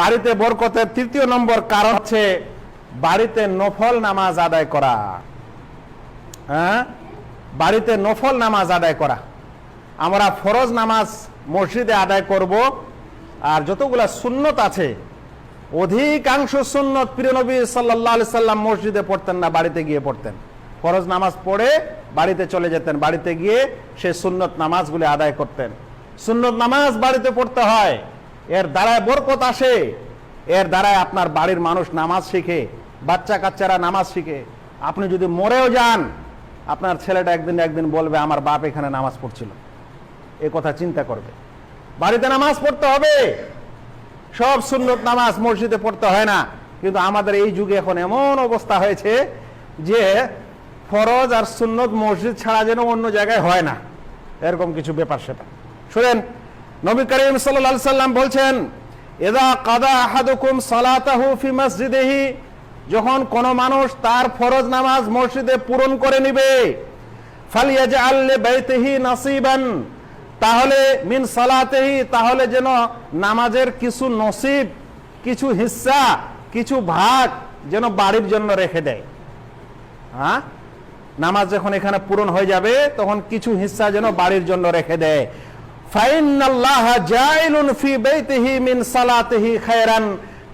বাড়িতে বরকতের তৃতীয় নম্বর কারণ হচ্ছে বাড়িতে নফল নামাজ আদায় করা। হ্যাঁ? বাড়িতে নফল নামাজ আদায় করা। আমরা ফরজ নামাজ মসজিদে আদায় করব আর যতগুলা সুন্নত আছে, অধিকাংশ সুন্নত প্রিয় নবী সাল্লাহ সাল্লাম মসজিদে পড়তেন না, বাড়িতে গিয়ে পড়তেন। ফরজ নামাজ পড়ে বাড়িতে চলে যেতেন, বাড়িতে গিয়ে সে সুন্নত নামাজগুলি আদায় করতেন। সুন্নত নামাজ বাড়িতে পড়তে হয়। এর দ্বারায় বরকত আসে। এর দ্বারায় আপনার বাড়ির মানুষ নামাজ শিখে বাচ্চা কাচ্চারা নামাজ শিখে। আপনি যদি মরেও যান, আপনার ছেলেটা একদিন একদিন বলবে, আমার বাপ এখানে নামাজ পড়ছিল। এ কথা চিন্তা করবে। বাড়িতে নামাজ পড়তে হবে। সব সুন্নত নামাজ মসজিদে পড়তে হয় না। কিন্তু আমাদের এই যুগে এখন এমন অবস্থা হয়েছে যে ফরজ আর সুন্নত মসজিদ ছাড়া যেন অন্য জায়গায় হয় না। এরকম কিছু ব্যাপার সেটা। শুনেন নবী করিম সাল্লাল্লাহু সাল্লাম বলছেন এদা কাদা আহাদুকুম সালাতাহু ফি মসজিদেহি যখন কোন মানুষ তার ফরজ নামাজ মসজিদে পূরণ করে নিবে, ফালিয়াজআল লিবাইতিহি নাসিবান তাহলে মিন সালাতেহি, তাহলে যেন নামাজের কিছু নসিব, কিছু হিস্সা কিছু ভাগ যেন বাড়ির জন্য রেখে দেয়। হ্যাঁ? নামাজ যখন এখানে পূরণ হয়ে যাবে, তখন কিছু হিস্সা যেন বাড়ির জন্য রেখে দেয়।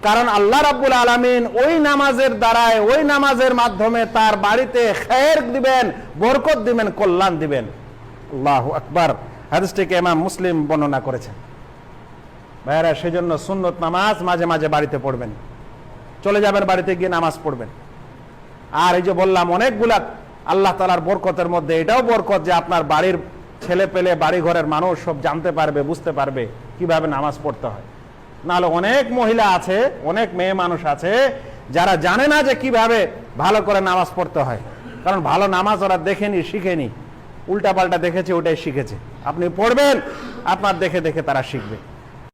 কারণ আল্লাহ রাব্বুল আলামিন ওই নামাজের দ্বারায়, ওই নামাজের মাধ্যমে তার বাড়িতে খের দিবেন, বরকত দিবেন, কল্যাণ দিবেন। আল্লাহু আকবার। হাদিসটিকে ইমাম মুসলিম বর্ণনা করেছেন। ভাইয়েরা, সেজন্য সুন্নত নামাজ মাঝে মাঝে বাড়িতে পড়বেন। চলে যাবেন বাড়িতে গিয়ে নামাজ পড়বেন। আর এই যে বললাম, অনেকগুলা আল্লাহ তালার বরকতের মধ্যে এটাও বরকত যে আপনার বাড়ির ছেলে পেলে বাড়ি ঘরের মানুষ সব জানতে পারবে, বুঝতে পারবে কীভাবে নামাজ পড়তে হয়। নাহলে অনেক মহিলা আছে, অনেক মেয়ে মানুষ আছে, যারা জানে না যে কীভাবে ভালো করে নামাজ পড়তে হয়। কারণ ভালো নামাজ ওরা দেখেনি, শিখেনি। উল্টা পাল্টা দেখেছে, ওটাই শিখেছে। আপনি পড়বেন, আপনার দেখে দেখে তারা শিখবে।